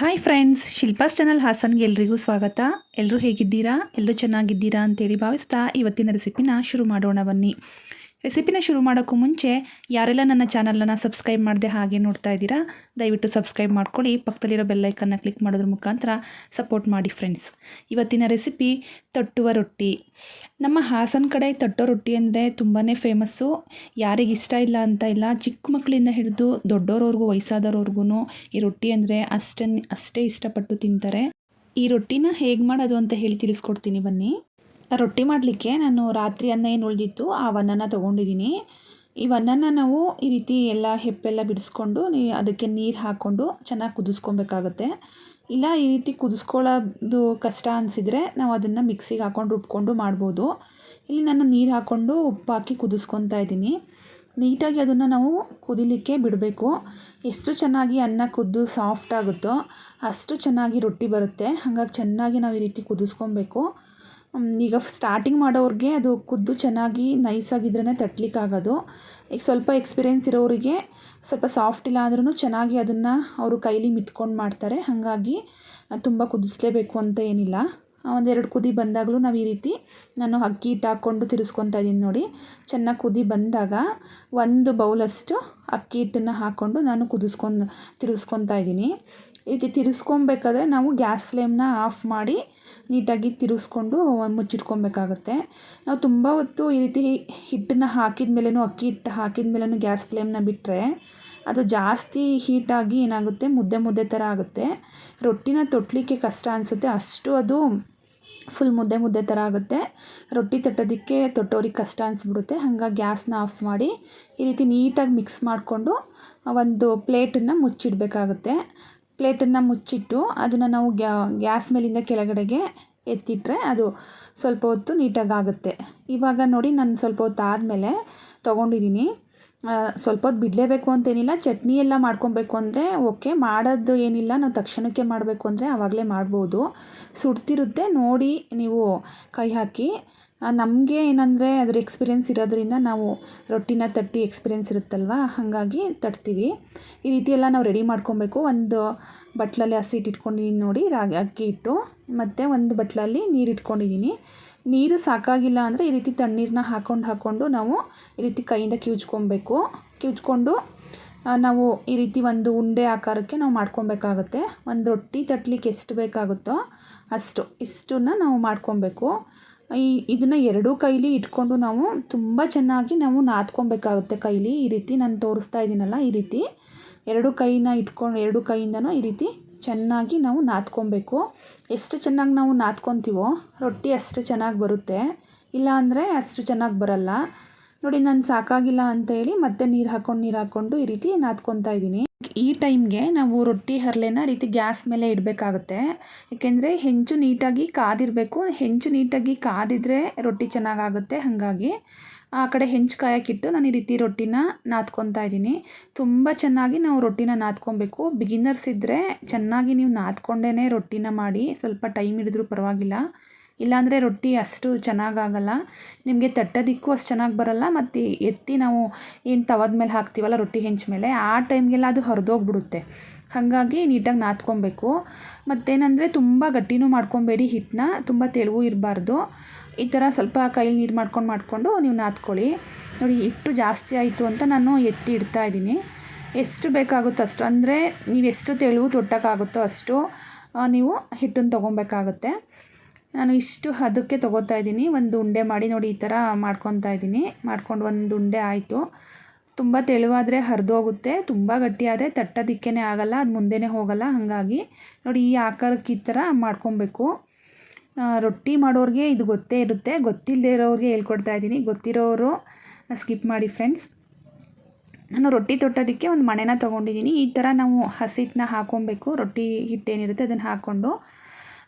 Hi friends Shilpa's channel ಹಾಸನ್ಗೆ ಎಲ್ರಿಗೂ ಸ್ವಾಗತ. ಎಲ್ಲರೂ ಹೇಗಿದ್ದೀರಾ? ಎಲ್ಲರೂ ಚೆನ್ನಾಗಿದ್ದೀರಾ ಅಂತೇಳಿ ಭಾವಿಸ್ತಾ ಇವತ್ತಿನ ರೆಸಿಪಿನ ಶುರು ಮಾಡೋಣ ಬನ್ನಿ. ರೆಸಿಪಿನ ಶುರು ಮಾಡೋಕ್ಕೂ ಮುಂಚೆ ಯಾರೆಲ್ಲ ನನ್ನ ಚಾನಲನ್ನು ಸಬ್ಸ್ಕ್ರೈಬ್ ಮಾಡದೆ ಹಾಗೆ ನೋಡ್ತಾ ಇದ್ದೀರಾ, ದಯವಿಟ್ಟು ಸಬ್ಸ್ಕ್ರೈಬ್ ಮಾಡ್ಕೊಳ್ಳಿ. ಪಕ್ಕದಲ್ಲಿರೋ ಬೆಲ್ಲೈಕನ್ನ ಕ್ಲಿಕ್ ಮಾಡೋದ್ರ ಮುಖಾಂತರ ಸಪೋರ್ಟ್ ಮಾಡಿ ಫ್ರೆಂಡ್ಸ್. ಇವತ್ತಿನ ರೆಸಿಪಿ ತಟ್ಟುವ ರೊಟ್ಟಿ. ನಮ್ಮ ಹಾಸನ ಕಡೆ ತಟ್ಟೋ ರೊಟ್ಟಿ ಅಂದರೆ ತುಂಬಾ ಫೇಮಸ್ಸು. ಯಾರಿಗೆ ಇಷ್ಟ ಇಲ್ಲ ಅಂತ ಇಲ್ಲ, ಚಿಕ್ಕ ಮಕ್ಕಳಿಂದ ಹಿಡಿದು ದೊಡ್ಡೋರವ್ರಿಗೂ ವಯಸ್ಸಾದವ್ರವ್ರಿಗೂ ಈ ರೊಟ್ಟಿ ಅಂದರೆ ಅಷ್ಟೇ ಅಷ್ಟೇ ಇಷ್ಟಪಟ್ಟು ತಿಂತಾರೆ. ಈ ರೊಟ್ಟಿನ ಹೇಗೆ ಮಾಡೋದು ಅಂತ ಹೇಳಿ ತಿಳಿಸ್ಕೊಡ್ತೀನಿ ಬನ್ನಿ. ರೊಟ್ಟಿ ಮಾಡಲಿಕ್ಕೆ ನಾನು ರಾತ್ರಿ ಅನ್ನ ಏನು ಉಳಿದಿತ್ತು, ಆ ಅನ್ನನ ತೊಗೊಂಡಿದ್ದೀನಿ ಈ ಅನ್ನನ ನಾವು ಈ ರೀತಿ ಎಲ್ಲ ಹೆಪ್ಪೆಲ್ಲ ಬಿಡಿಸ್ಕೊಂಡು ನೀ ಅದಕ್ಕೆ ನೀರು ಹಾಕ್ಕೊಂಡು ಚೆನ್ನಾಗಿ ಕುದಿಸ್ಕೊಬೇಕಾಗತ್ತೆ. ಇಲ್ಲ, ಈ ರೀತಿ ಕುದಿಸ್ಕೊಳ್ಳೋದು ಕಷ್ಟ ಅನಿಸಿದರೆ ನಾವು ಅದನ್ನು ಮಿಕ್ಸಿಗೆ ಹಾಕ್ಕೊಂಡು ರುಬ್ಕೊಂಡು ಮಾಡ್ಬೋದು. ಇಲ್ಲಿ ನಾನು ನೀರು ಹಾಕ್ಕೊಂಡು ಉಪ್ಪು ಹಾಕಿ ಕುದಿಸ್ಕೊತಾ ಇದ್ದೀನಿ. ನೀಟಾಗಿ ಅದನ್ನು ನಾವು ಕುದಿಲಿಕ್ಕೆ ಬಿಡಬೇಕು. ಎಷ್ಟು ಚೆನ್ನಾಗಿ ಅನ್ನ ಕುದ್ದು ಸಾಫ್ಟ್ ಆಗುತ್ತೋ ಅಷ್ಟು ಚೆನ್ನಾಗಿ ರೊಟ್ಟಿ ಬರುತ್ತೆ. ಹಾಗಾಗಿ ಚೆನ್ನಾಗಿ ನಾವು ಈ ರೀತಿ ಕುದಿಸ್ಕೊಬೇಕು. ಈಗ ಸ್ಟಾರ್ಟಿಂಗ್ ಮಾಡೋರಿಗೆ ಅದು ಕುದ್ದು ಚೆನ್ನಾಗಿ ನೈಸಾಗಿದ್ರೇ ತಟ್ಟಲಿಕ್ಕಾಗೋದು ಈಗ ಸ್ವಲ್ಪ ಎಕ್ಸ್ಪೀರಿಯೆನ್ಸ್ ಇರೋರಿಗೆ ಸ್ವಲ್ಪ ಸಾಫ್ಟ್ ಇಲ್ಲ ಅಂದ್ರೂ ಚೆನ್ನಾಗಿ ಅದನ್ನು ಅವರು ಕೈಲಿ ಮಿತ್ಕೊಂಡು ಮಾಡ್ತಾರೆ. ಹಾಗಾಗಿ ತುಂಬ ಕುದಿಸ್ಲೇಬೇಕು ಅಂತ ಏನಿಲ್ಲ. ಒಂದೆರಡು ಕುದಿ ಬಂದಾಗಲೂ ನಾವು ಈ ರೀತಿ ನಾನು ಅಕ್ಕಿ ಹಿಟ್ಟು ಹಾಕ್ಕೊಂಡು ತಿರುಸ್ಕೊತಾ ಇದ್ದೀನಿ ನೋಡಿ. ಚೆನ್ನಾಗಿ ಕುದಿ ಬಂದಾಗ ಒಂದು ಬೌಲಷ್ಟು ಅಕ್ಕಿ ಹಿಟ್ಟನ್ನು ಹಾಕ್ಕೊಂಡು ನಾನು ಕುದಿಸ್ಕೊಂಡು ತಿರುಸ್ಕೊತಾ ಇದ್ದೀನಿ. ಈ ತಿರುಸ್ಕೊಬೇಕಾದ್ರೆ ನಾವು ಗ್ಯಾಸ್ ಫ್ಲೇಮ್ನ ಆಫ್ ಮಾಡಿ ನೀಟಾಗಿ ತಿರುಗಿಸ್ಕೊಂಡು ಮುಚ್ಚಿಟ್ಕೊಬೇಕಾಗತ್ತೆ. ನಾವು ತುಂಬ ಹೊತ್ತು ಈ ರೀತಿ ಹಿಟ್ಟನ್ನು ಹಾಕಿದ ಮೇಲೂ ಅಕ್ಕಿ ಹಿಟ್ಟು ಹಾಕಿದ ಮೇಲೂ ಗ್ಯಾಸ್ ಫ್ಲೇಮ್ನ ಬಿಟ್ಟರೆ ಅದು ಜಾಸ್ತಿ ಹೀಟಾಗಿ ಏನಾಗುತ್ತೆ? ಮುದ್ದೆ ಮುದ್ದೆ ಥರ ಆಗುತ್ತೆ. ರೊಟ್ಟಿನ ತೊಟ್ಟಲಿಕ್ಕೆ ಕಷ್ಟ ಅನಿಸುತ್ತೆ. ಅಷ್ಟು ಅದು ಫುಲ್ ಮುದ್ದೆ ಮುದ್ದೆ ಥರ ಆಗುತ್ತೆ. ರೊಟ್ಟಿ ತಟ್ಟೋದಕ್ಕೆ ತೊಟ್ಟೋರಿಗೆ ಕಷ್ಟ ಅನಿಸ್ಬಿಡುತ್ತೆ. ಹಾಗಾಗಿ ಗ್ಯಾಸ್ನ ಆಫ್ ಮಾಡಿ ಈ ರೀತಿ ನೀಟಾಗಿ ಮಿಕ್ಸ್ ಮಾಡಿಕೊಂಡು ಒಂದು ಪ್ಲೇಟನ್ನು ಮುಚ್ಚಿಡಬೇಕಾಗುತ್ತೆ. ಪ್ಲೇಟನ್ನು ಮುಚ್ಚಿಟ್ಟು ಅದನ್ನು ನಾವು ಗ್ಯಾಸ್ ಮೇಲಿಂದ ಕೆಳಗಡೆಗೆ ಎತ್ತಿಟ್ಟರೆ ಅದು ಸ್ವಲ್ಪ ಹೊತ್ತು ನೀಟಾಗಿ ಆಗುತ್ತೆ ಇವಾಗ ನೋಡಿ ನಾನು ಸ್ವಲ್ಪ ಹೊತ್ತು ಆದಮೇಲೆ ತೊಗೊಂಡಿದ್ದೀನಿ. ಸ್ವಲ್ಪ ಹೊತ್ತು ಬಿಡಲೇಬೇಕು ಅಂತೇನಿಲ್ಲ, ಚಟ್ನಿ ಎಲ್ಲ ಮಾಡ್ಕೊಬೇಕು ಅಂದರೆ ಓಕೆ, ಮಾಡೋದು ಏನಿಲ್ಲ, ನಾವು ತಕ್ಷಣಕ್ಕೆ ಮಾಡಬೇಕು ಅಂದರೆ ಆವಾಗಲೇ ಮಾಡ್ಬೋದು. ಸುಡ್ತಿರುತ್ತೆ, ನೋಡಿ ನೀವು ಕೈ ಹಾಕಿ. ನಮಗೆ ಏನಂದರೆ ಅದ್ರ ಎಕ್ಸ್ಪೀರಿಯೆನ್ಸ್ ಇರೋದ್ರಿಂದ ನಾವು ರೊಟ್ಟಿನ ತಟ್ಟಿ ಎಕ್ಸ್ಪೀರಿಯೆನ್ಸ್ ಇರುತ್ತಲ್ವ? ಹಾಗಾಗಿ ತಟ್ತೀವಿ. ಈ ರೀತಿ ಎಲ್ಲ ನಾವು ರೆಡಿ ಮಾಡ್ಕೊಬೇಕು. ಒಂದು ಬಟ್ಲಲ್ಲಿ ಹಸಿ ಹಿಟ್ಟು ಇಟ್ಕೊಂಡಿದ್ದೀನಿ ನೋಡಿ, ರಾಗಿ, ಅಕ್ಕಿ ಹಿಟ್ಟು, ಮತ್ತು ಒಂದು ಬಟ್ಲಲ್ಲಿ ನೀರು ಇಟ್ಕೊಂಡಿದ್ದೀನಿ ನೀರು ಸಾಕಾಗಿಲ್ಲ ಅಂದರೆ ಈ ರೀತಿ ತಣ್ಣೀರನ್ನ ಹಾಕ್ಕೊಂಡು ಹಾಕ್ಕೊಂಡು ನಾವು ಈ ರೀತಿ ಕೈಯಿಂದ ಕಿವುಚ್ಕೊಬೇಕು. ಕಿವುಚ್ಕೊಂಡು ನಾವು ಈ ರೀತಿ ಒಂದು ಉಂಡೆ ಆಕಾರಕ್ಕೆ ನಾವು ಮಾಡ್ಕೊಬೇಕಾಗುತ್ತೆ. ಒಂದು ರೊಟ್ಟಿ ತಟ್ಟಲಿಕ್ಕೆ ಎಷ್ಟು ಬೇಕಾಗುತ್ತೋ ಅಷ್ಟು, ಇಷ್ಟನ್ನು ನಾವು ಮಾಡ್ಕೊಬೇಕು. ಈ ಇದನ್ನು ಎರಡೂ ಕೈಲಿ ಇಟ್ಕೊಂಡು ನಾವು ತುಂಬ ಚೆನ್ನಾಗಿ ನಾವು ನಾದ್ಕೊಬೇಕಾಗುತ್ತೆ ಕೈಲಿ. ಈ ರೀತಿ ನಾನು ತೋರಿಸ್ತಾ ಇದ್ದೀನಲ್ಲ, ಈ ರೀತಿ. ಎರಡು ಕೈನ ಇಟ್ಕೊಂಡು, ಎರಡು ಕೈಯಿಂದನೂ ಈ ರೀತಿ ಚೆನ್ನಾಗಿ ನಾವು ನಾದ್ಕೊಬೇಕು. ಎಷ್ಟು ಚೆನ್ನಾಗಿ ನಾವು ನಾದ್ಕೊತೀವೋ, ರೊಟ್ಟಿ ಅಷ್ಟು ಚೆನ್ನಾಗಿ ಬರುತ್ತೆ. ಇಲ್ಲ ಅಂದರೆ ಅಷ್ಟು ಚೆನ್ನಾಗಿ ಬರಲ್ಲ. ನೋಡಿ, ನಾನು ಸಾಕಾಗಿಲ್ಲ ಅಂತ ಹೇಳಿ ಮತ್ತೆ ನೀರು ಹಾಕ್ಕೊಂಡು ನೀರು ಹಾಕ್ಕೊಂಡು ಈ ರೀತಿ ನಾದ್ಕೊತಾ ಇದ್ದೀನಿ. ಈ ಟೈಮ್ಗೆ ನಾವು ರೊಟ್ಟಿ ಹರಳೆನ ರೀತಿ ಗ್ಯಾಸ್ ಮೇಲೆ ಇಡಬೇಕಾಗುತ್ತೆ. ಏಕೆಂದರೆ ಹೆಂಚು ನೀಟಾಗಿ ಕಾದಿರಬೇಕು. ಹೆಂಚು ನೀಟಾಗಿ ಕಾದಿದ್ರೆ ರೊಟ್ಟಿ ಚೆನ್ನಾಗಾಗುತ್ತೆ ಹಾಗಾಗಿ. ಆ ಕಡೆ ಹೆಂಚು ಕಾಯಕ್ಕಿಟ್ಟು ನಾನು ಈ ರೀತಿ ರೊಟ್ಟಿನ ನಾದ್ಕೊತಾ ಇದ್ದೀನಿ. ತುಂಬ ಚೆನ್ನಾಗಿ ನಾವು ರೊಟ್ಟಿನ ನಾದ್ಕೊಬೇಕು. ಬಿಗಿನರ್ಸ್ ಇದ್ದರೆ ಚೆನ್ನಾಗಿ ನೀವು ನಾದ್ಕೊಂಡೇ ರೊಟ್ಟಿನ ಮಾಡಿ ಸ್ವಲ್ಪ ಟೈಮ್ ಹಿಡಿದ್ರೂ ಪರವಾಗಿಲ್ಲ. ಇಲ್ಲಾಂದರೆ ರೊಟ್ಟಿ ಅಷ್ಟು ಚೆನ್ನಾಗಾಗಲ್ಲ. ನಿಮಗೆ ತಟ್ಟೋದಿಕ್ಕೂ ಅಷ್ಟು ಚೆನ್ನಾಗಿ ಬರಲ್ಲ. ಮತ್ತು ಎತ್ತಿ ನಾವು ಏನು ತವದ ಮೇಲೆ ಹಾಕ್ತೀವಲ್ಲ ರೊಟ್ಟಿ ಹೆಂಚ ಮೇಲೆ, ಆ ಟೈಮ್ಗೆಲ್ಲ ಅದು ಹರಿದೋಗ್ಬಿಡುತ್ತೆ. ಹಾಗಾಗಿ ನೀಟಾಗಿ ನಾದ್ಕೊಬೇಕು ಮತ್ತೇನಂದರೆ ತುಂಬ ಗಟ್ಟಿನೂ ಮಾಡ್ಕೊಬೇಡಿ ಹಿಟ್ಟನ್ನ ತುಂಬ ತೆಳುವು ಇರಬಾರ್ದು. ಈ ಥರ ಸ್ವಲ್ಪ ಕೈಲಿ ನೀರು ಮಾಡ್ಕೊಂಡು ಮಾಡಿಕೊಂಡು ನೀವು ನಾದ್ಕೊಳ್ಳಿ ನೋಡಿ, ಹಿಟ್ಟು ಜಾಸ್ತಿ ಆಯಿತು ಅಂತ ನಾನು ಎತ್ತಿ ಇಡ್ತಾ ಇದ್ದೀನಿ. ಎಷ್ಟು ಬೇಕಾಗುತ್ತೋ ಅಷ್ಟು, ಅಂದರೆ ನೀವು ಎಷ್ಟು ತೆಳು ತೊಟ್ಟಕ್ಕಾಗುತ್ತೋ ಅಷ್ಟು ನೀವು ಹಿಟ್ಟನ್ನು ತೊಗೊಬೇಕಾಗುತ್ತೆ. ನಾನು ಇಷ್ಟು ಹದಕ್ಕೆ ತೊಗೋತಾ ಇದ್ದೀನಿ. ಒಂದು ಉಂಡೆ ಮಾಡಿ ನೋಡಿ ಈ ಥರ ಮಾಡ್ಕೊತಾ ಇದ್ದೀನಿ. ಮಾಡ್ಕೊಂಡು ಒಂದು ಉಂಡೆ ಆಯಿತು. ತುಂಬ ತೆಳುವಾದರೆ ಹರಿದೋಗುತ್ತೆ ತುಂಬ ಗಟ್ಟಿಯಾದರೆ ತಟ್ಟೋದಿಕ್ಕೇ ಆಗಲ್ಲ. ಅದು ಮುಂದೆನೇ ಹೋಗಲ್ಲ ಹಾಗಾಗಿ. ನೋಡಿ ಈ ಆಕಾರಕ್ಕೆ ಈ ಥರ ಮಾಡ್ಕೊಬೇಕು. ರೊಟ್ಟಿ ಮಾಡೋರಿಗೆ ಇದು ಗೊತ್ತೇ ಇರುತ್ತೆ. ಗೊತ್ತಿಲ್ಲದೆ ಇರೋರಿಗೆ ಹೇಳ್ಕೊಡ್ತಾ ಇದ್ದೀನಿ. ಗೊತ್ತಿರೋರು ಸ್ಕಿಪ್ ಮಾಡಿ ಫ್ರೆಂಡ್ಸ್. ನಾನು ರೊಟ್ಟಿ ತೊಟ್ಟೋದಕ್ಕೆ ಒಂದು ಮಣೆನ ತೊಗೊಂಡಿದ್ದೀನಿ. ಈ ಥರ ನಾವು ಹಸಿಟ್ಟನ್ನ ಹಾಕ್ಕೊಬೇಕು ರೊಟ್ಟಿ ಹಿಟ್ಟೇನಿರುತ್ತೆ ಅದನ್ನು ಹಾಕ್ಕೊಂಡು.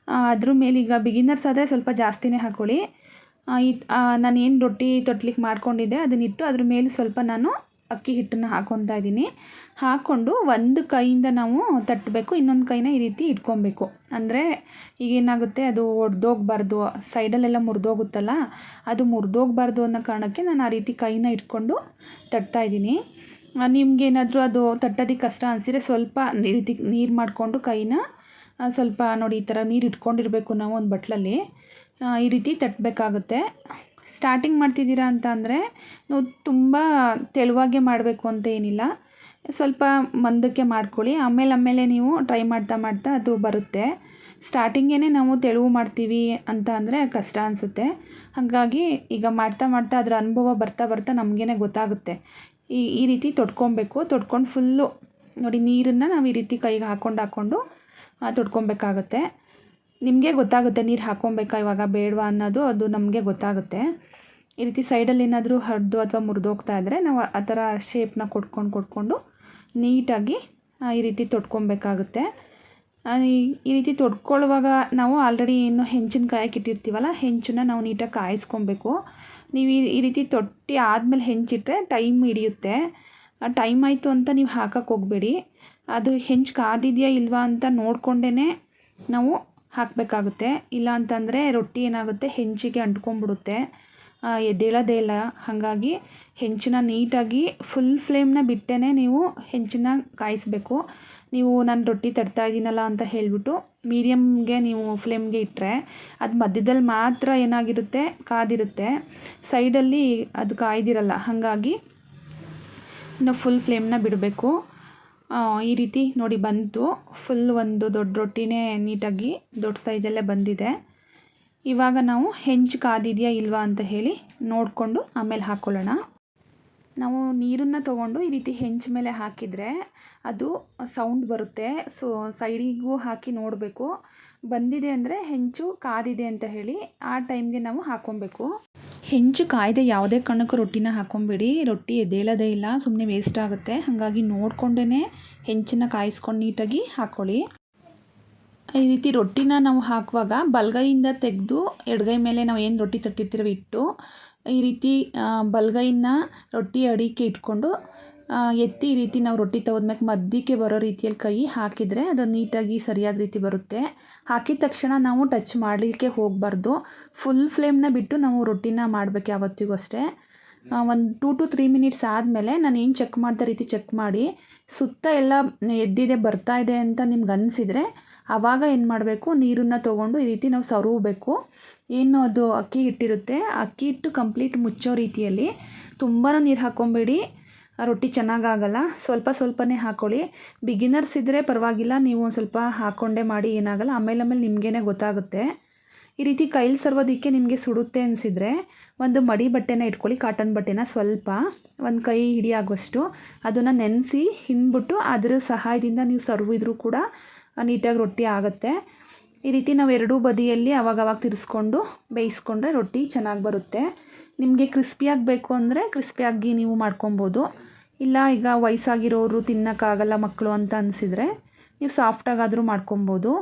ಅದ್ರ ಮೇಲೆ ಈಗ ಬಿಗಿನರ್ಸ್ ಆದರೆ ಸ್ವಲ್ಪ ಜಾಸ್ತಿನೇ ಹಾಕ್ಕೊಳ್ಳಿ ನಾನು ಏನು ರೊಟ್ಟಿ ತೊಟ್ಲಿಕ್ಕೆ ಮಾಡ್ಕೊಂಡಿದ್ದೆ ಅದನ್ನಿಟ್ಟು ಅದ್ರ ಮೇಲೆ ಸ್ವಲ್ಪ ನಾನು ಅಕ್ಕಿ ಹಿಟ್ಟನ್ನು ಹಾಕ್ಕೊತಾ ಇದ್ದೀನಿ. ಹಾಕ್ಕೊಂಡು ಒಂದು ಕೈಯಿಂದ ನಾವು ತಟ್ಟಬೇಕು ಇನ್ನೊಂದು ಕೈನ ಈ ರೀತಿ ಇಟ್ಕೊಬೇಕು. ಅಂದರೆ ಈಗೇನಾಗುತ್ತೆ ಅದು ಒಡ್ದೋಗ್ಬಾರ್ದು, ಸೈಡಲ್ಲೆಲ್ಲ ಮುರಿದೋಗುತ್ತಲ್ಲ, ಅದು ಮುರಿದೋಗ್ಬಾರ್ದು ಅನ್ನೋ ಕಾರಣಕ್ಕೆ ನಾನು ಆ ರೀತಿ ಕೈನ ಇಟ್ಕೊಂಡು ತಟ್ತಾಯಿದ್ದೀನಿ ನಿಮ್ಗೇನಾದರೂ ಅದು ತಟ್ಟೋದಕ್ಕೆ ಕಷ್ಟ ಅನಿಸಿದ್ರೆ ಸ್ವಲ್ಪ ಈ ರೀತಿ ನೀರು ಮಾಡಿಕೊಂಡು ಕೈನ ಸ್ವಲ್ಪ ನೋಡಿ ಈ ಥರ ನೀರು ಇಟ್ಕೊಂಡಿರಬೇಕು ನಾವು ಒಂದು ಬಟ್ಲಲ್ಲಿ. ಈ ರೀತಿ ತಟ್ಟಬೇಕಾಗುತ್ತೆ ಸ್ಟಾರ್ಟಿಂಗ್ ಮಾಡ್ತಿದ್ದೀರಾ ಅಂತ ಅಂದರೆ ನಾವು ತುಂಬ ತೆಳುವಾಗೆ ಮಾಡಬೇಕು ಅಂತ ಏನಿಲ್ಲ. ಸ್ವಲ್ಪ ಮಂದಕ್ಕೆ ಮಾಡ್ಕೊಳ್ಳಿ. ಆಮೇಲೆ ಆಮೇಲೆ ನೀವು ಟ್ರೈ ಮಾಡ್ತಾ ಮಾಡ್ತಾ ಅದು ಬರುತ್ತೆ. ಸ್ಟಾರ್ಟಿಂಗೇ ನಾವು ತೆಳುವು ಮಾಡ್ತೀವಿ ಅಂತ ಅಂದರೆ ಕಷ್ಟ ಅನಿಸುತ್ತೆ. ಹಾಗಾಗಿ ಈಗ ಮಾಡ್ತಾ ಮಾಡ್ತಾ ಅದರ ಅನುಭವ ಬರ್ತಾ ಬರ್ತಾ ನಮಗೇನೆ ಗೊತ್ತಾಗುತ್ತೆ. ಈ ಈ ರೀತಿ ತೊಟ್ಕೊಬೇಕು. ತೊಟ್ಕೊಂಡು ಫುಲ್ಲು ನೋಡಿ ನೀರನ್ನು ನಾವು ಈ ರೀತಿ ಕೈಗೆ ಹಾಕ್ಕೊಂಡು ಹಾಕ್ಕೊಂಡು ಆ, ತೊಟ್ಕೊಬೇಕಾಗತ್ತೆ ನಿಮಗೆ ಗೊತ್ತಾಗುತ್ತೆ ನೀರು ಹಾಕ್ಕೊಬೇಕಾ ಇವಾಗ ಬೇಡವಾ ಅನ್ನೋದು ಅದು ನಮಗೆ ಗೊತ್ತಾಗುತ್ತೆ. ಈ ರೀತಿ ಸೈಡಲ್ಲಿ ಏನಾದರೂ ಹರಿದು ಅಥವಾ ಮುರಿದೋಗ್ತಾ ಇದ್ದರೆ ನಾವು ಆ ಥರ ಶೇಪ್ನ ಕೊಟ್ಕೊಂಡು ಕೊಟ್ಕೊಂಡು ನೀಟಾಗಿ ಈ ರೀತಿ ತೊಡ್ಕೊಬೇಕಾಗುತ್ತೆ. ಈ- ರೀತಿ ತೊಡ್ಕೊಳ್ಳುವಾಗ ನಾವು ಆಲ್ರೆಡಿ ಏನು ಹೆಂಚಿನ ಕಾಯಕ್ಕೆ ಇಟ್ಟಿರ್ತೀವಲ್ಲ ಹೆಂಚನ್ನ ನಾವು ನೀಟಾಗಿ ಕಾಯಿಸ್ಕೊಬೇಕು. ನೀವು ಈ ಈ ರೀತಿ ತೊಟ್ಟಿ ಆದಮೇಲೆ ಹೆಂಚಿಟ್ರೆ ಟೈಮ್ ಹಿಡಿಯುತ್ತೆ. ಟೈಮ್ ಆಯಿತು ಅಂತ ನೀವು ಹಾಕಕ್ಕೆ ಹೋಗಬೇಡಿ. ಅದು ಹೆಂಚು ಕಾದಿದೆಯಾ ಇಲ್ವಾ ಅಂತ ನೋಡಿಕೊಂಡೇ ನಾವು ಹಾಕಬೇಕಾಗುತ್ತೆ. ಇಲ್ಲ ಅಂತಂದರೆ ರೊಟ್ಟಿ ಏನಾಗುತ್ತೆ, ಹೆಂಚಿಗೆ ಅಂಟ್ಕೊಂಡ್ಬಿಡುತ್ತೆ. ಎದ್ದೇಳೋದೇ ಇಲ್ಲ. ಹಾಗಾಗಿ ಹೆಂಚನ್ನ ನೀಟಾಗಿ ಫುಲ್ ಫ್ಲೇಮ್ನ ಬಿಟ್ಟೇ ನೀವು ಹೆಂಚನ್ನ ಕಾಯಿಸಬೇಕು. ನೀವು ನಾನು ರೊಟ್ಟಿ ತಡ್ತಾ ಇದ್ದೀನಲ್ಲ ಅಂತ ಹೇಳಿಬಿಟ್ಟು ಮೀಡಿಯಮ್ಗೆ ನೀವು ಫ್ಲೇಮ್ಗೆ ಇಟ್ಟರೆ ಅದು ಮಧ್ಯದಲ್ಲಿ ಮಾತ್ರ ಏನಾಗಿರುತ್ತೆ, ಕಾದಿರುತ್ತೆ. ಸೈಡಲ್ಲಿ ಅದು ಕಾಯ್ದಿರಲ್ಲ. ಹಾಗಾಗಿ ನಾವು ಫುಲ್ ಫ್ಲೇಮ್ನ ಬಿಡಬೇಕು. ಈ ರೀತಿ ನೋಡಿ ಬಂತು. ಫುಲ್ ಒಂದು ದೊಡ್ಡ ರೊಟ್ಟಿನೇ ನೀಟಾಗಿ ದೊಡ್ಡ ಸೈಜಲ್ಲೇ ಬಂದಿದೆ. ಇವಾಗ ನಾವು ಹೆಂಚು ಕಾದಿದೆಯಾ ಇಲ್ವಾ ಅಂತ ಹೇಳಿ ನೋಡಿಕೊಂಡು ಆಮೇಲೆ ಹಾಕ್ಕೊಳ್ಳೋಣ ನಾವು ನೀರನ್ನು ತೊಗೊಂಡು ಈ ರೀತಿ ಹೆಂಚು ಮೇಲೆ ಹಾಕಿದರೆ ಅದು ಸೌಂಡ್ ಬರುತ್ತೆ. ಸೊ ಸೈಡಿಗೂ ಹಾಕಿ ನೋಡಬೇಕು. ಬಂದಿದೆ ಅಂದರೆ ಹೆಂಚು ಕಾದಿದೆ ಅಂತ ಹೇಳಿ ಆ ಟೈಮ್ಗೆ ನಾವು ಹಾಕ್ಕೊಬೇಕು ಹೆಂಚು ಕಾಯ್ದೆ ಯಾವುದೇ ಕಾರಣಕ್ಕೂ ರೊಟ್ಟಿನ ಹಾಕ್ಕೊಂಬೇಡಿ. ರೊಟ್ಟಿ ಎದ್ದೇಳೋದೇ ಇಲ್ಲ ಸುಮ್ಮನೆ ವೇಸ್ಟ್ ಆಗುತ್ತೆ. ಹಾಗಾಗಿ ನೋಡಿಕೊಂಡೇ ಹೆಂಚನ್ನ ಕಾಯಿಸ್ಕೊಂಡು ನೀಟಾಗಿ ಹಾಕ್ಕೊಳ್ಳಿ ಈ ರೀತಿ ರೊಟ್ಟಿನ ನಾವು ಹಾಕುವಾಗ ಬಲಗೈಯಿಂದ ತೆಗೆದು ಎಡಗೈ ಮೇಲೆ ನಾವು ಏನು ರೊಟ್ಟಿ ತಟ್ಟಿರ್ತೀರೋ ಇಟ್ಟು ಈ ರೀತಿ ಬಲಗೈನ ರೊಟ್ಟಿ ಅಡಿಕೆ ಇಟ್ಕೊಂಡು ಎತ್ತಿ ಈ ರೀತಿ ನಾವು ರೊಟ್ಟಿ ತೆಗೆದ್ಮೇಲೆ ಮಧ್ಯಕ್ಕೆ ಬರೋ ರೀತಿಯಲ್ಲಿ ಕೈ ಹಾಕಿದರೆ ಅದು ನೀಟಾಗಿ ಸರಿಯಾದ ರೀತಿ ಬರುತ್ತೆ. ಹಾಕಿದ ತಕ್ಷಣ ನಾವು ಟಚ್ ಮಾಡಲಿಕ್ಕೆ ಹೋಗಬಾರ್ದು. ಫುಲ್ ಫ್ಲೇಮ್ನ ಬಿಟ್ಟು ನಾವು ರೊಟ್ಟಿನ ಮಾಡಬೇಕು ಯಾವತ್ತಿಗೂ ಅಷ್ಟೇ. ಒಂದು ಟೂ ಟು ತ್ರೀ ಮಿನಿಟ್ಸ್ ಆದಮೇಲೆ ನಾನು ಏನು ಚೆಕ್ ಮಾಡ್ತಾ ರೀತಿ ಚೆಕ್ ಮಾಡಿ, ಸುತ್ತ ಎಲ್ಲ ಎದ್ದಿದೆ, ಬರ್ತಾ ಇದೆ ಅಂತ ನಿಮ್ಗೆ ಅನಿಸಿದರೆ ಆವಾಗ ಏನು ಮಾಡಬೇಕು, ನೀರನ್ನು ತೊಗೊಂಡು ಈ ರೀತಿ ನಾವು ಸವರಬೇಕು ಏನು ಅದು ಅಕ್ಕಿ ಹಿಟ್ಟಿರುತ್ತೆ, ಅಕ್ಕಿ ಹಿಟ್ಟು ಕಂಪ್ಲೀಟ್ ಮುಚ್ಚೋ ರೀತಿಯಲ್ಲಿ ತುಂಬಾ ನೀರು ಹಾಕ್ಕೊಬೇಡಿ. ರೊಟ್ಟಿ ಚೆನ್ನಾಗಾಗಲ್ಲ, ಸ್ವಲ್ಪ ಸ್ವಲ್ಪನೇ ಹಾಕ್ಕೊಳ್ಳಿ ಬಿಗಿನರ್ಸ್ ಇದ್ದರೆ ಪರವಾಗಿಲ್ಲ, ನೀವು ಒಂದು ಸ್ವಲ್ಪ ಹಾಕ್ಕೊಂಡೇ ಮಾಡಿ ಏನಾಗಲ್ಲ. ಆಮೇಲೆ ಆಮೇಲೆ ನಿಮಗೇ ಗೊತ್ತಾಗುತ್ತೆ. ಈ ರೀತಿ ಕೈಲಿ ಸರ್ವೋದಕ್ಕೆ ನಿಮಗೆ ಸುಡುತ್ತೆ ಅನಿಸಿದರೆ, ಒಂದು ಮಡಿ ಬಟ್ಟೆನ ಇಟ್ಕೊಳ್ಳಿ ಕಾಟನ್ ಬಟ್ಟೆನ ಸ್ವಲ್ಪ, ಒಂದು ಕೈ ಹಿಡಿಯಾಗುವಷ್ಟು ಅದನ್ನು ನೆನೆಸಿ ಹಿಂಡ್ಬಿಟ್ಟು ಅದರ ಸಹಾಯದಿಂದ ನೀವು ಸರ್ವಿದ್ರೂ ಕೂಡ ನೀಟಾಗಿ ರೊಟ್ಟಿ ಆಗುತ್ತೆ. ಈ ರೀತಿ ನಾವು ಎರಡೂ ಬದಿಯಲ್ಲಿ ಅವಾಗವಾಗ ತಿರ್ಸ್ಕೊಂಡು ಬೇಯಿಸ್ಕೊಂಡ್ರೆ ರೊಟ್ಟಿ ಚೆನ್ನಾಗಿ ಬರುತ್ತೆ. ನಿಮಗೆ ಕ್ರಿಸ್ಪಿಯಾಗಿ ಬೇಕು ಅಂದರೆ ಕ್ರಿಸ್ಪಿಯಾಗಿ ನೀವು ಮಾಡ್ಕೊಬೋದು. ಇಲ್ಲ, ಈಗ ವಯಸ್ಸಾಗಿರೋರು ತಿನ್ನೋಕ್ಕಾಗಲ್ಲ ಮಕ್ಕಳು ಅಂತ ಅನಿಸಿದರೆ ನೀವು ಸಾಫ್ಟಾಗಾದರೂ ಮಾಡ್ಕೊಬೋದು.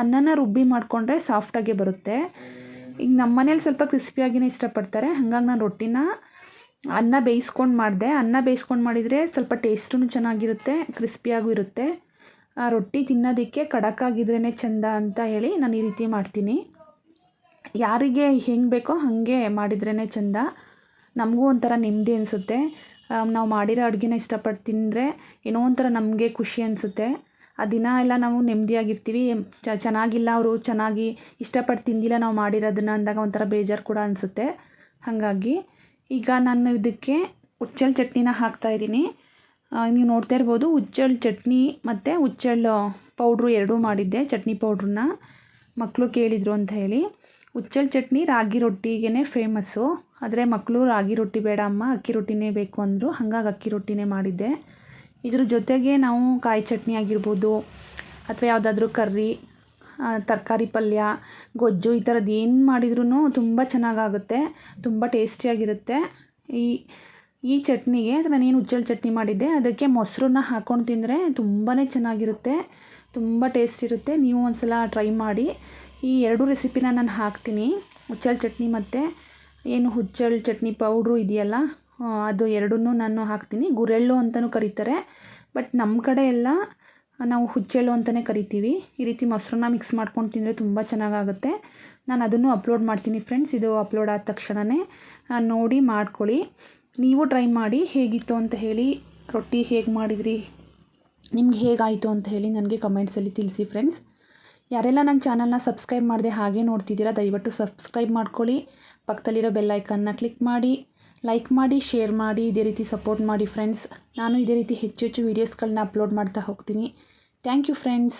ಅನ್ನನ ರುಬ್ಬಿ ಮಾಡಿಕೊಂಡ್ರೆ ಸಾಫ್ಟಾಗೆ ಬರುತ್ತೆ. ಈಗ ನಮ್ಮ ಮನೇಲಿ ಸ್ವಲ್ಪ ಕ್ರಿಸ್ಪಿಯಾಗಿನೇ ಇಷ್ಟಪಡ್ತಾರೆ. ಹಾಗಾಗಿ ನಾನು ರೊಟ್ಟಿನ ಅನ್ನ ಬೇಯಿಸ್ಕೊಂಡು ಮಾಡಿದೆ. ಅನ್ನ ಬೇಯಿಸ್ಕೊಂಡು ಮಾಡಿದರೆ ಸ್ವಲ್ಪ ಟೇಸ್ಟೂ ಚೆನ್ನಾಗಿರುತ್ತೆ, ಕ್ರಿಸ್ಪಿಯಾಗೂ ಇರುತ್ತೆ. ಆ ರೊಟ್ಟಿ ತಿನ್ನೋದಕ್ಕೆ ಕಡಕಾಗಿದ್ರೇ ಚೆಂದ ಅಂತ ಹೇಳಿ ನಾನು ಈ ರೀತಿ ಮಾಡ್ತೀನಿ. ಯಾರಿಗೆ ಹೆಂಗೆ ಬೇಕೋ ಹಾಗೆ ಮಾಡಿದ್ರೇ ಚೆಂದ. ನಮಗೂ ಒಂಥರ ನೆಮ್ಮದಿ ಅನಿಸುತ್ತೆ. ನಾವು ಮಾಡಿರೋ ಅಡುಗೆನ ಇಷ್ಟಪಟ್ಟು ತಿಂದರೆ ಏನೋ ಒಂಥರ ನಮಗೆ ಖುಷಿ ಅನಿಸುತ್ತೆ. ಆ ದಿನ ಎಲ್ಲ ನಾವು ನೆಮ್ಮದಿಯಾಗಿರ್ತೀವಿ ಚೆನ್ನಾಗಿಲ್ಲ ಅವರು, ಚೆನ್ನಾಗಿ ಇಷ್ಟಪಟ್ಟು ತಿಂದಿಲ್ಲ ನಾವು ಮಾಡಿರೋದನ್ನ ಅಂದಾಗ ಒಂಥರ ಬೇಜಾರು ಕೂಡ ಅನಿಸುತ್ತೆ. ಹಾಗಾಗಿ ಈಗ ನಾನು ಇದಕ್ಕೆ ಹುಚ್ಚೆಳ್ ಚಟ್ನಿನ ಹಾಕ್ತಾಯಿದ್ದೀನಿ ನೀವು ನೋಡ್ತಾ ಇರ್ಬೋದು ಹುಚ್ಚೆಳ್ ಚಟ್ನಿ ಮತ್ತು ಹುಚ್ಚೆಳ್ಳು ಪೌಡ್ರು ಎರಡೂ ಮಾಡಿದ್ದೆ, ಚಟ್ನಿ ಪೌಡ್ರನ್ನ. ಮಕ್ಕಳು ಕೇಳಿದರು ಅಂತ ಹೇಳಿ. ಹುಚ್ಚೆಳ್ ಚಟ್ನಿ ರಾಗಿ ರೊಟ್ಟಿಗೇ ಫೇಮಸ್ಸು. ಆದರೆ ಮಕ್ಕಳು ರಾಗಿ ರೊಟ್ಟಿ ಬೇಡ ಅಮ್ಮ, ಅಕ್ಕಿ ರೊಟ್ಟಿನೇ ಬೇಕು ಅಂದರು. ಹಾಗಾಗಿ ಅಕ್ಕಿ ರೊಟ್ಟಿನೇ ಮಾಡಿದ್ದೆ. ಇದ್ರ ಜೊತೆಗೆ ನಾವು ಕಾಯಿ ಚಟ್ನಿ ಆಗಿರ್ಬೋದು, ಅಥವಾ ಯಾವುದಾದ್ರೂ ಕರ್ರಿ ತರಕಾರಿ ಪಲ್ಯ, ಗೊಜ್ಜು ಈ ಥರದ್ದು ಏನು ಮಾಡಿದ್ರೂ ತುಂಬ ಚೆನ್ನಾಗಾಗುತ್ತೆ, ತುಂಬ ಟೇಸ್ಟಿಯಾಗಿರುತ್ತೆ. ಈ ಈ ಚಟ್ನಿಗೆ ನಾನೇನು ಉಜ್ಜಲ್ ಚಟ್ನಿ ಮಾಡಿದ್ದೆ, ಅದಕ್ಕೆ ಮೊಸರನ್ನ ಹಾಕ್ಕೊಂಡು ತಿಂದರೆ ತುಂಬಾ ಚೆನ್ನಾಗಿರುತ್ತೆ, ತುಂಬ ಟೇಸ್ಟ್ ಇರುತ್ತೆ. ನೀವು ಒಂದು ಸಲ ಟ್ರೈ ಮಾಡಿ. ಈ ಎರಡು ರೆಸಿಪಿನ ನಾನು ಹಾಕ್ತೀನಿ. ಹುಚ್ಚಳ್ ಚಟ್ನಿ ಮತ್ತು ಏನು ಹುಚ್ಚಳ್ ಚಟ್ನಿ ಪೌಡ್ರು ಇದೆಯಲ್ಲ ಅದು ಎರಡನ್ನೂ ನಾನು ಹಾಕ್ತೀನಿ. ಗುರೆಳ್ಳು ಅಂತಲೂ ಕರೀತಾರೆ, ಬಟ್ ನಮ್ಮ ಕಡೆ ಎಲ್ಲ ನಾವು ಹುಚ್ಚೆಳ್ಳು ಅಂತಲೇ ಕರಿತೀವಿ. ಈ ರೀತಿ ಮೊಸರನ್ನ ಮಿಕ್ಸ್ ಮಾಡ್ಕೊಂಡು ತಿಂದರೆ ತುಂಬ ಚೆನ್ನಾಗಾಗುತ್ತೆ. ನಾನು ಅದನ್ನು ಅಪ್ಲೋಡ್ ಮಾಡ್ತೀನಿ ಫ್ರೆಂಡ್ಸ್. ಇದು ಅಪ್ಲೋಡ್ ಆದ ತಕ್ಷಣವೇ ನೋಡಿ ಮಾಡ್ಕೊಳ್ಳಿ. ನೀವು ಟ್ರೈ ಮಾಡಿ, ಹೇಗಿತ್ತು ಅಂತ ಹೇಳಿ, ರೊಟ್ಟಿ ಹೇಗೆ ಮಾಡಿದ್ರಿ, ನಿಮ್ಗೆ ಹೇಗಾಯಿತು ಅಂತ ಹೇಳಿ ನನಗೆ ಕಮೆಂಟ್ಸಲ್ಲಿ ತಿಳಿಸಿ ಫ್ರೆಂಡ್ಸ್. ಯಾರೆಲ್ಲ ನನ್ನ ಚಾನಲ್ನ ಸಬ್ಸ್ಕ್ರೈಬ್ ಮಾಡದೆ ಹಾಗೆ ನೋಡ್ತಿದ್ದೀರಾ, ದಯವಿಟ್ಟು ಸಬ್ಸ್ಕ್ರೈಬ್ ಮಾಡ್ಕೊಳ್ಳಿ. ಪಕ್ಕದಲ್ಲಿರೋ ಬೆಲ್ ಐಕನ್ನ ಕ್ಲಿಕ್ ಮಾಡಿ, ಲೈಕ್ ಮಾಡಿ, ಶೇರ್ ಮಾಡಿ, ಇದೇ ರೀತಿ ಸಪೋರ್ಟ್ ಮಾಡಿ ಫ್ರೆಂಡ್ಸ್. ನಾನು ಇದೇ ರೀತಿ ಹೆಚ್ಚು ಹೆಚ್ಚು ವೀಡಿಯೋಸ್ಗಳನ್ನ ಅಪ್ಲೋಡ್ ಮಾಡ್ತಾ ಹೋಗ್ತೀನಿ. Thank you friends.